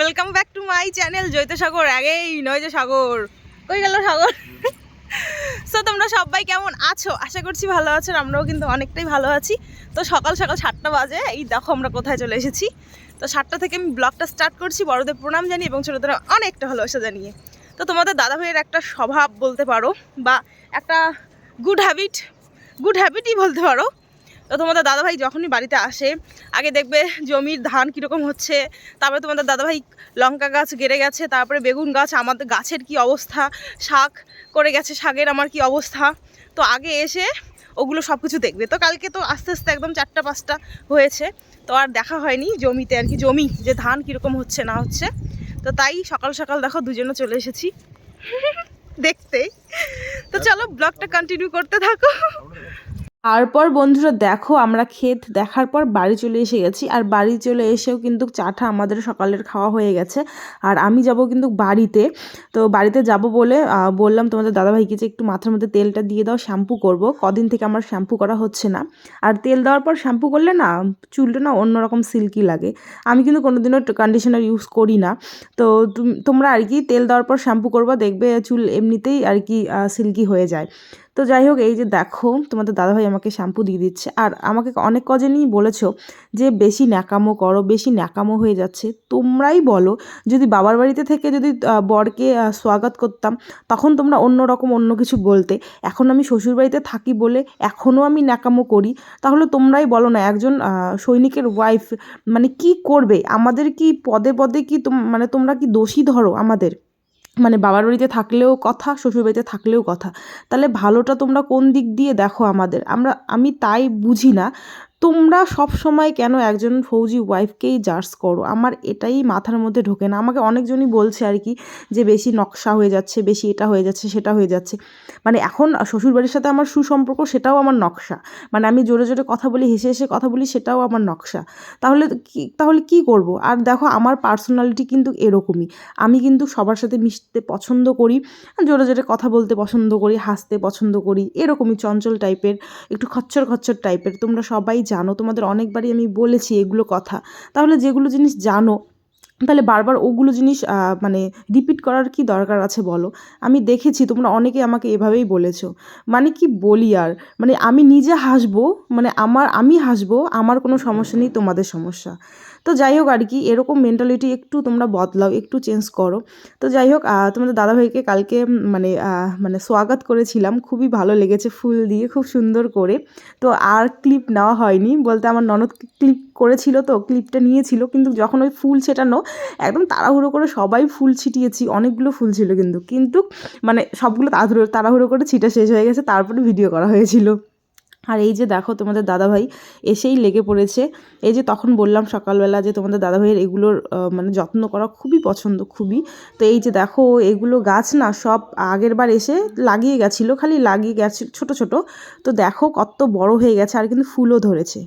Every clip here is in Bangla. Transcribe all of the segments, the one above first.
Welcome back to my channel Jait Sagar আগেই নয় যে সাগর। কই গেল সাগর? সো তোমরা সবাই কেমন আছো? আশা করছি ভালো আছো আমরাও কিন্তু অনেকটাই ভালো আছি। তো সকাল সকাল সাতটা বাজে, এই দেখো আমরা কোথায় চলে এসেছি। তো সাতটা থেকে আমি ব্লগটা স্টার্ট করছি, বড়দের প্রণাম জানিয়ে এবং ছোটোদের অনেকটা ভালোবাসা জানিয়ে। তো তোমাদের দাদা ভাইয়ের একটা স্বভাব বলতে পারো, বা একটা গুড হ্যাবিট গুড হ্যাবিটই বলতে পারো। তো তোমাদের দাদাভাই যখনই বাড়িতে আসে আগে দেখবে জমির ধান কীরকম হচ্ছে তারপরে তোমাদের দাদাভাই লঙ্কা গাছ গেড়ে গেছে তারপরে বেগুন গাছ আমাদের গাছের কি অবস্থা শাক করে গেছে শাকের আমার কি অবস্থা। তো আগে এসে ওগুলো সব কিছু দেখবে। তো কালকে তো আস্তে আস্তে একদম চারটা পাঁচটা হয়েছে তো আর দেখা হয়নি জমিতে আর কি জমি যে ধান কীরকম হচ্ছে না হচ্ছে। তো তাই সকাল সকাল দেখো দুজনে চলে এসেছি। দেখতে। তো চলো ব্লগটা কন্টিনিউ করতে থাকো। তারপর বন্ধুরা দেখো, আমরা ক্ষেত দেখার পর বাড়ি চলে এসে গেছি। আর বাড়ি চলে এসেও কিন্তু চাটা আমাদের সকালের খাওয়া হয়ে গেছে। আর আমি যাব কিন্তু বাড়িতে। তো বাড়িতে যাব বলে বললাম তোমাদের দাদাভাইকে যে একটু মাথার মধ্যে তেলটা দিয়ে দাও, শ্যাম্পু করব। কদিন থেকে আমার শ্যাম্পু করা হচ্ছে না। আর তেল দেওয়ার পর শ্যাম্পু করলে না, চুলটা না অন্যরকম সিল্কি লাগে। আমি কিন্তু কোনোদিনও কন্ডিশনার ইউজ করি না। তো তুম- তোমরা আর কি তেল দেওয়ার পর শ্যাম্পু করবা, দেখবে চুল এমনিতেই আর কি সিল্কি হয়ে যায়। তো যাই হোক এই যে দেখো, তোমাদের দাদাভাই আমাকে শ্যাম্পু দিয়ে দিচ্ছে। আর আমাকে অনেক কজনই বলেছ যে, বেশি ন্যাকামো করো, বেশি ন্যাকামো হয়ে যাচ্ছে। তোমরাই বলো, যদি বাবার বাড়িতে থেকে যদি বরকে স্বাগত করতাম, তখন তোমরা অন্য রকম অন্য কিছু বলতে। এখন আমি শ্বশুর বাড়িতে থাকি বলে এখনও আমি ন্যাকামো করি। তাহলে তোমরাই বলো না, একজন সৈনিকের ওয়াইফ মানে কি করবে? আমাদের কি পদে পদে কি মানে তোমরা কি দোষী ধরো আমাদের? মানে বাবার বাড়িতে থাকলেও কথা, শ্বশুর বাড়িতে থাকলেও কথা। তাহলে ভালোটা তোমরা কোন দিক দিয়ে দেখো আমাদের? আমরা, আমি তাই বুঝি না। তোমরা সব সময় কেন একজন ফৌজি ওয়াইফকেই জার্জ করো? আমার এটাই মাথার মধ্যে ঢোকে না। আমাকে অনেকজনই বলছে আর কি যে বেশি নকশা হয়ে যাচ্ছে, বেশি এটা হয়ে যাচ্ছে, সেটা হয়ে যাচ্ছে। মানে এখন শ্বশুরবাড়ির সাথে আমার সুসম্পর্ক সেটাও আমার নকশা। মানে আমি জোরে জোরে কথা বলি, হেসে হেসে কথা বলি, সেটাও আমার নকশা। তাহলে কি তাহলে কি করব? আর দেখো, আমার পার্সোনালিটি কিন্তু এরকমই। আমি কিন্তু সবার সাথে মিশতে পছন্দ করি, জোরে জোরে কথা বলতে পছন্দ করি, হাসতে পছন্দ করি, এরকমই চঞ্চল টাইপের একটু খচ্চর খচ্চর টাইপের তোমরা সবাই জানো, তোমাদের অনেকবারই আমি বলেছি এগুলো কথা। তাহলে যেগুলো জিনিস জানো, তাহলে বারবার ওগুলো জিনিস মানে রিপিট করার কি দরকার আছে বলো? আমি দেখেছি, তোমরা অনেকে আমাকে এভাবেই বলেছ। মানে কি বলি আর? মানে আমি নিজে হাসবো মানে আমার, আমি হাসবো, আমার কোনো সমস্যা নেই, তোমাদের সমস্যা। তো যাই হোক আর কি, এরকম মেন্টালিটি একটু তোমরা বদলাও, একটু চেঞ্জ করো। তো যাই হোক তোমাদের দাদাভাইকে কালকে মানে মানে স্বাগত করেছিলাম, খুবই ভালো লেগেছে ফুল দিয়ে, খুব সুন্দর করে। তো আর ক্লিপ নেওয়া হয়নি, বলতে আমার ননদ ক্লিপ করেছিল তো ক্লিপটা নিয়েছিল, কিন্তু যখন ওই ফুল ছেটানো, একদম তাড়াহুড়ো করে সবাই ফুল ছিটিয়েছি, অনেকগুলো ফুল ছিল কিন্তু কিন্তু মানে সবগুলো তাড়াহুড়ো তাড়াহুড়ো করে ছিটা শেষ হয়ে গেছে, তারপরে ভিডিও করা হয়েছিল। আর এই যে দেখো তোমাদের দাদাভাই এসেই লেগে পড়েছে। এই যে তখন বললাম সকালবেলা যে তোমাদের দাদাভাইয়ের এগুলোর মানে যত্ন করা খুবই পছন্দ, খুবই। তো এই যে দেখো এগুলো গাছ না সব আগের বার এসে লাগিয়ে গেছিল, খালি লাগিয়ে গেছে, ছোট ছোট। তো দেখো কত বড় হয়ে গেছে আর কিন্তু ফুলও ধরেছে।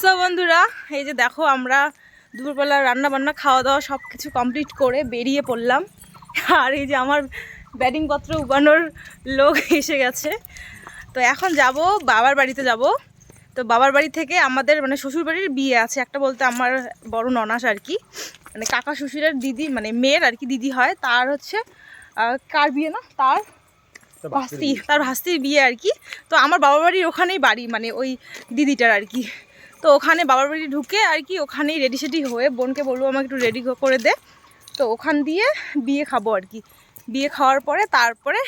সো বন্ধুরা, এই যে দেখো আমরা দুপুরবেলা রান্না বান্না খাওয়া দাওয়া সব কিছু কমপ্লিট করে বেরিয়ে পড়লাম। আর এই যে আমার ব্যাটিংপত্র উবানোর লোক এসে গেছে। তো এখন যাব বাবার বাড়িতে যাব। তো বাবার বাড়ি থেকে আমাদের মানে শ্বশুর বাড়ির বিয়ে আছে। একটা বলতে আমার বড় ননাস আর কি। মানে কাকা শ্বশুরের দিদি মানে মেয়ের আর কি দিদি হয়। তার হচ্ছে কার বিয়ে না? তার ভাস্তি তার ভাস্তির বিয়ে আর কি। তো আমার বাবার বাড়ির ওখানেই বাড়ি মানে ওই দিদিটার আর কি। তো ওখানে বাবার বাড়ি ঢুকে আর কি ওখানেই রেডি সেডি হয়ে বোনকে বলব আমাকে একটু রেডি করে দে। তো ওখান দিয়ে বিয়ে খাব আর কি। বিয়ে খাওয়ার পরে তারপরে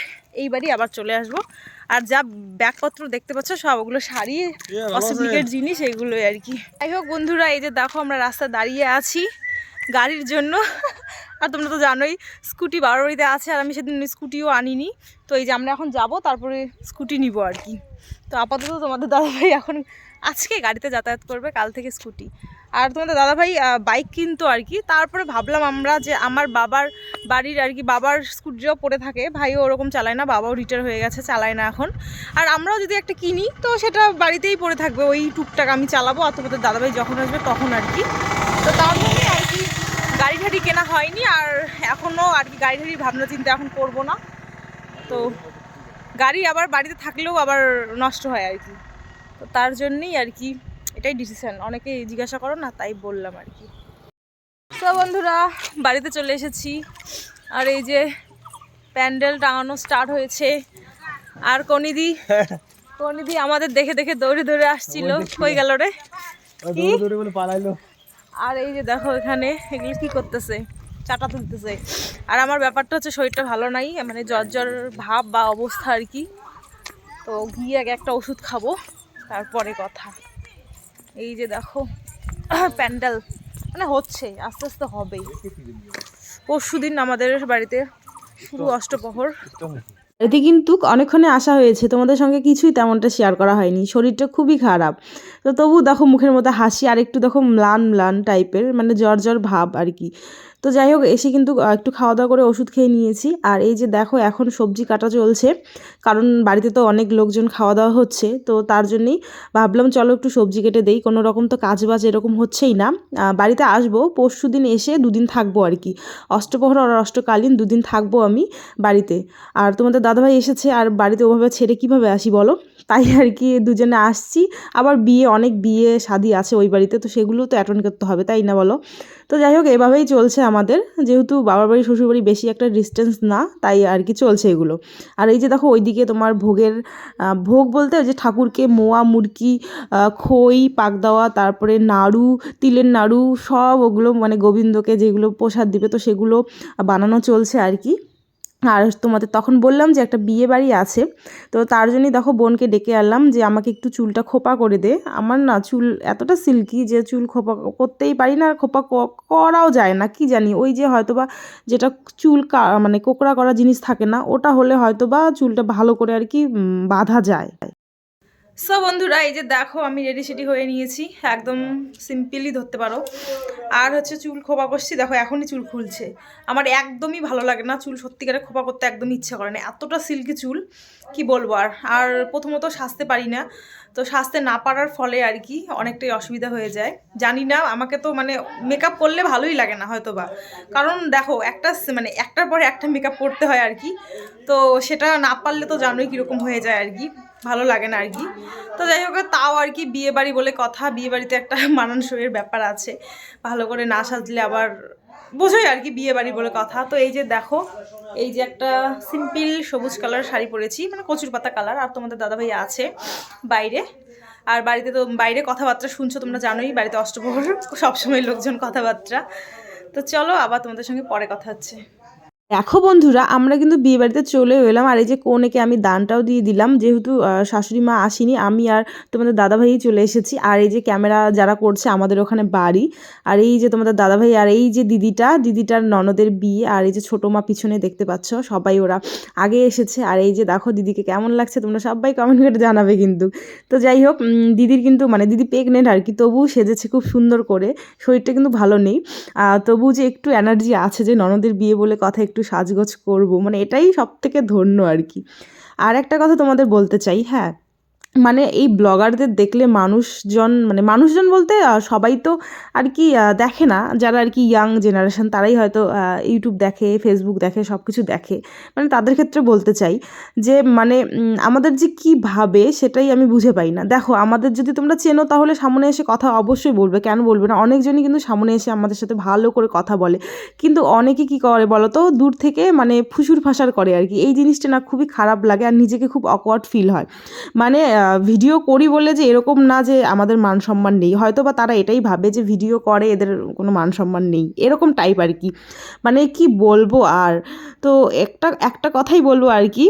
এই বাড়ি আবার চলে আসব। আর যা ব্যাগপত্র দেখতে পাচ্ছ সব ওগুলো শাড়ি কসমেটিকের জিনিস এগুলোই আর কি। যাই হোক বন্ধুরা এই যে দেখো আমরা রাস্তায় দাঁড়িয়ে আছি গাড়ির জন্য। আর তোমরা তো জানোই স্কুটি বারো বাড়িতে আছে আর আমি সেদিন স্কুটিও আনিনি। তো এই যে আমরা এখন যাব তারপরে স্কুটি নিব আর কি। তো আপাতত তোমাদের দাদাভাই এখন আজকে গাড়িতে যাতায়াত করবে কাল থেকে স্কুটি। আর তোমাদের দাদাভাই বাইক কিনতো আর কি তারপরে ভাবলাম আমরা যে আমার বাবার বাড়ির আর কি বাবার স্কুটিও পড়ে থাকে। ভাইও ওরকম চালায় না, বাবাও রিটায়ার হয়ে গেছে, চালায় না এখন। আর আমরাও যদি একটা কিনি, তো সেটা বাড়িতেই পড়ে থাকবে। ওই টুকটাক আমি চালাবো আর তোমাদের দাদাভাই যখন আসবে তখন আর কি তো তার জন্য আর কি গাড়ি ঠাড়ি কেনা হয়নি আর এখনও আর কি গাড়ি ঠাড়ি ভাবনা চিন্তা এখন করব না। তো গাড়ি আবার বাড়িতে থাকলেও আবার নষ্ট হয় আর কি তো তার জন্যই আর কি এটাই ডিসিশন অনেকে জিজ্ঞাসা করো না তাই বললাম আর কি। তো বন্ধুরা বাড়িতে চলে এসেছি। আর এই যে প্যান্ডেল টাঙানো স্টার্ট হয়েছে। আর কনিদি কনিদি আমাদের দেখে দেখে দৌড়ে দৌড়ে আসছিল। কই গেল রে? আর এই যে দেখো এখানে এগুলো কি করতেছে? চাটা তুলতেছে। আর আমার ব্যাপারটা হচ্ছে শরীরটা ভালো নাই মানে জ্বর জ্বর ভাব বা অবস্থা আর কি। তো গিয়ে আগে একটা ওষুধ খাব তারপরে কথা। এই যে দেখো, প্যান্ডেল। মানে হচ্ছে, আস্তে আস্তে হবেই। পরশু দিন আমাদের বাড়িতে শুরু অষ্টপ্রহর। এতে কিন্তু অনেকক্ষণে আসা হয়েছে। তোমাদের সঙ্গে কিছুই তেমনটা শেয়ার করা হয়নি। শরীরটা খুবই খারাপ। তো তবু দেখো, মুখের মতো হাসি আর একটু দেখো, ম্লান ম্লান টাইপের মানে জ্বর জ্বর ভাব আর কি। তো যাই হোক, এসে কিন্তু একটু খাওয়া দাওয়া করে ওষুধ খেয়ে নিয়েছি। আর এই যে দেখো, এখন সবজি কাটা চলছে। কারণ বাড়িতে তো অনেক লোকজন খাওয়া দাওয়া হচ্ছে, তো তার জন্যই ভাবলাম, চলো একটু সবজি কেটে দেই। কোনো রকম তো কাজ বাজ এরকম হচ্ছেই না। বাড়িতে আসব, পরশু দিন এসে দুদিন থাকব আর কি। অষ্টপ্রহর আর অষ্টকালীন দুদিন থাকব আমি বাড়িতে। আর তোমাদের দাদাভাই এসেছে, আর বাড়িতে ওভাবে ছেড়ে কীভাবে আসি বলো? তাই আর কি দুজনে আসছি। আবার বিয়ে, অনেক বিয়ে শাদি আছে ওই বাড়িতে, তো সেগুলো তো অ্যাটেন্ড করতে হবে, তাই না বলো? তো যাই হোক, এভাবেই চলছে আমাদের। যেহেতু বাবার বাড়ি, শ্বশুর বাড়ি বেশি একটা ডিস্টেন্স না, তাই আর কি চলছে এগুলো। আর এই যে দেখো, ওইদিকে তোমার ভোগের ভোগ বলতে ওই যে ঠাকুরকে মোয়া, মুরকি খই পাক দেওয়া তারপরে নাড়ু, তিলের নাড়ু, সব ওগুলো মানে গোবিন্দকে যেগুলো প্রসাদ দিবে, তো সেগুলো বানানো চলছে আর কি। আর তোমাদের তখন বললাম যে একটা বিয়ে বাড়ি আছে, তো তার জন্যই দেখো বোনকে ডেকে আনলাম যে আমাকে একটু চুলটা খোপা করে দে। আমার না চুল এতটা সিল্কি যে চুল খোপা করতেই পারি না, খোপা করাও যায় না, কি জানি? ওই যে হয়তো বা যেটা চুল মানে কোকড়া করা জিনিস থাকে না, ওটা হলে হয়তো বা চুলটা ভালো করে আর কি বাঁধা যায়। সো বন্ধুরা, এই যে দেখো, আমি রেডি সেডি হয়ে নিয়েছি। একদম সিম্পলি ধরতে পারো। আর হচ্ছে চুল খোপা করছি দেখো, এখনই চুল খুলছে। আমার একদমই ভালো লাগে না চুল সত্যিকারে খোপা করতে, একদমই ইচ্ছা করে না। এতটা সিল্কি চুল, কি বলব? আর আর প্রথমত সাজতে পারি না। তো সাজতে না পারার ফলে আর কি, অনেকটাই অসুবিধা হয়ে যায়। জানি না, আমাকে তো মানে মেকআপ করলে ভালোই লাগে না হয়তো বা কারণ দেখো, একটা মানে একটার পরে একটা মেকআপ করতে হয় আর কি। তো সেটা না পারলে তো জানোই কীরকম হয়ে যায় আর কি। ভালো লাগে না আর কি তো যাই হোক, তাও আর কি বিয়ে বাড়ি বলে কথা। বিয়ে বাড়িতে একটা মানানসইয়ের ব্যাপার আছে। ভালো করে না সাজলে আবার বোঝোই আর কি বিয়ে বাড়ি বলে কথা। তো এই যে দেখো, এই যে একটা সিম্পল সবুজ কালার শাড়ি পরেছি মানে কচুর পাতা কালার আর তোমাদের দাদাভাই আছে বাইরে। আর বাড়িতে তো বাইরে কথাবার্তা শুনছো, তোমরা জানোই, বাড়িতে অষ্টপ্রহর, সবসময় লোকজন কথাবার্তা। তো চলো, আবার তোমাদের সঙ্গে পরে কথা হচ্ছে। দেখো বন্ধুরা, আমরা কিন্তু বিয়ে বাড়িতে চলে এলাম। আর এই যে কনেকে আমি দানটাও দিয়ে দিলাম। যেহেতু শাশুড়ি মা আসেনি, আমি আর তোমাদের দাদাভাই চলে এসেছি। আর এই যে ক্যামেরা যারা করছে, আমাদের ওখানে বাড়ি। আর এই যে তোমাদের দাদাভাই আর এই যে দিদিটা, দিদিটার ননদের বিয়ে। আর এই যে ছোটো মা পিছনে দেখতে পাচ্ছ সবাই ওরা আগে এসেছে। আর এই যে দেখো দিদিকে কেমন লাগছে, তোমরা সবাই কমেন্ট করে জানাবে কিন্তু। তো যাই হোক দিদির কিন্তু মানে দিদি প্রেগনেন্ট আর কি তবু সেজেছে খুব সুন্দর করে। শরীরটা কিন্তু ভালো নেই। তবু যে একটু এনার্জি আছে যে ননদের বিয়ে বলে কথা একটু সাজগোজ করব। মানে এটাই সব থেকে ধন্য আর কি। আর একটা কথা তোমাদের বলতে চাই হ্যাঁ মানে এই ব্লগারদের দেখলে মানুষজন মানে মানুষজন বলতে সবাই তো আর কি দেখে না। যারা আর কি ইয়াং জেনারেশন তারাই হয়তো ইউটিউব দেখে ফেসবুক দেখে সব কিছু দেখে। মানে তাদের ক্ষেত্রে বলতে চাই যে মানে আমাদের যে কি ভাবে সেটাই আমি বুঝে পাই না। দেখো, আমাদের যদি তোমরা চেনো, তাহলে সামনে এসে কথা অবশ্যই বলবে। কেন বলবে না? অনেকজনই কিন্তু সামনে এসে আমাদের সাথে ভালো করে কথা বলে। কিন্তু অনেকে কি করে বলো তো দূর থেকে মানে ফুসুর ফাসার করে আর কি। এই জিনিসটা না খুবই খারাপ লাগে আর নিজেকে খুব অকওয়ার্ড ফিল হয়। মানে ভিডিও করি বলে যে এরকম না যে আমাদের মান সম্মান নেই। হয়তো বা তারা এটাই ভাবে যে ভিডিও করে, এদের কোনো মান সম্মান নেই। এরকম টাইপ আর কি। মানে কি বলব আর? তো একটা একটা কথাই বলব আর কি।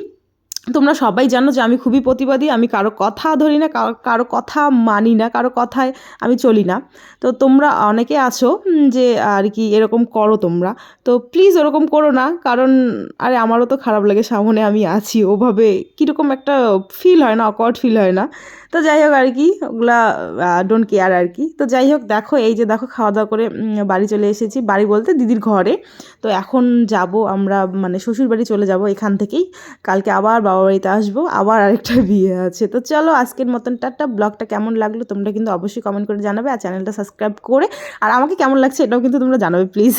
তোমরা সবাই জানো যে আমি খুবই প্রতিবাদী, আমি কারও কথা ধরি না, কারও কথা মানি না, কারও কথায় আমি চলি না। তো তোমরা অনেকে আছো যে, আর কি এরকম করো তোমরা। তো প্লিজ ওরকম করো না, কারণ, আরে আমারও তো খারাপ লাগে, সামনে আমি আছি, ওভাবে কীরকম একটা ফিল হয় না অকওয়ার্ড ফিল হয় না। তো যাই হোক আর কি ওগুলা ডোন্ট কেয়ার আর কি তো যাই হোক, দেখো, এই যে দেখো খাওয়া দাওয়া করে বাড়ি চলে এসেছি। বাড়ি বলতে দিদির ঘরে। তো এখন যাব আমরা মানে শ্বশুর বাড়ি চলে যাব এখান থেকেই। কালকে আবার বাবা বাড়িতে আসব। আবার আরেকটা বিয়ে আছে। তো চলো, আজকের মতন টাটা। ব্লগটা কেমন লাগল তোমরা কিন্তু অবশ্যই কমেন্ট করে জানাবে। আর চ্যানেলটা সাবস্ক্রাইব করে, আর আমাকে কেমন লাগছে এটাও কিন্তু তোমরা জানাবে প্লিজ